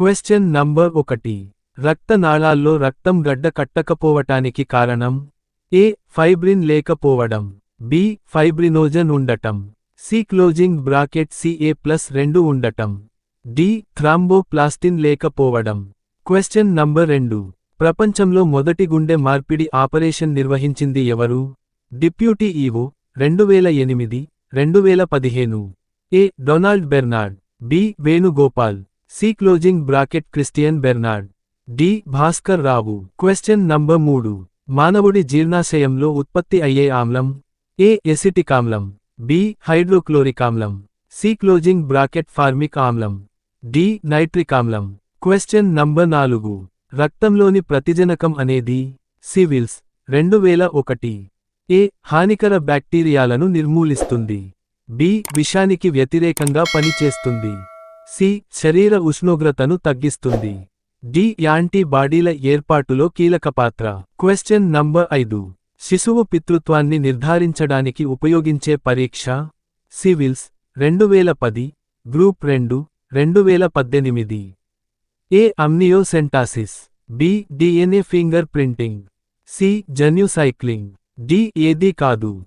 Question number ఒకటి. రక్తనాళాల్లో రక్తం గడ్డ కట్టకపోవటానికి కారణం? ఏ. ఫైబ్రిన్ లేకపోవడం. బి. ఫైబ్రినోజన్ ఉండటం. C. Closing bracket CA plus రెండు ఉండటం. డి. థ్రాంబోప్లాస్టిన్ లేకపోవడం. క్వశ్చన్ నంబర్ రెండు. ప్రపంచంలో మొదటి గుండె మార్పిడి ఆపరేషన్ నిర్వహించింది ఎవరు? డిప్యూటీ ఈవో రెండు వేల ఎనిమిది రెండు వేల పదిహేను. A. Donald Bernard. B. Venugopal. C closing bracket Christian Bernard. D Bhaskar Rao. Question number మూడు. మానవుడి జీర్ణాశయంలో ఉత్పత్తి అయ్యే ఆమ్లం. ఏ ఎసిటిక్ ఆమ్లం. బి హైడ్రోక్లోరిక్ ఆమ్లం. సి క్లోజింగ్ బ్రాకెట్ ఫార్మిక్ ఆమ్లం. డి నైట్రిక్ ఆమ్లం. క్వశ్చన్ నంబర్ నాలుగు. రక్తంలోని ప్రతిజనకం అనేది సివిల్స్ రెండు వేల ఒకటి. ఏ హానికర బ్యాక్టీరియాలను నిర్మూలిస్తుంది. బి విషానికి వ్యతిరేకంగా పనిచేస్తుంది. సి శరీర ఉష్ణోగ్రతను తగ్గిస్తుంది. డి యాంటీబాడీల ఏర్పాటులో కీలక పాత్ర. క్వశ్చన్ నంబర్ ఐదు. శిశువు పితృత్వాన్ని నిర్ధారించడానికి ఉపయోగించే పరీక్ష. సివిల్స్ రెండు వేల పది. గ్రూప్ రెండు రెండు వేల పద్దెనిమిది. A amniocentesis. B DNA fingerprinting. C జన్యుసైక్లింగ్. D ఏది కాదు.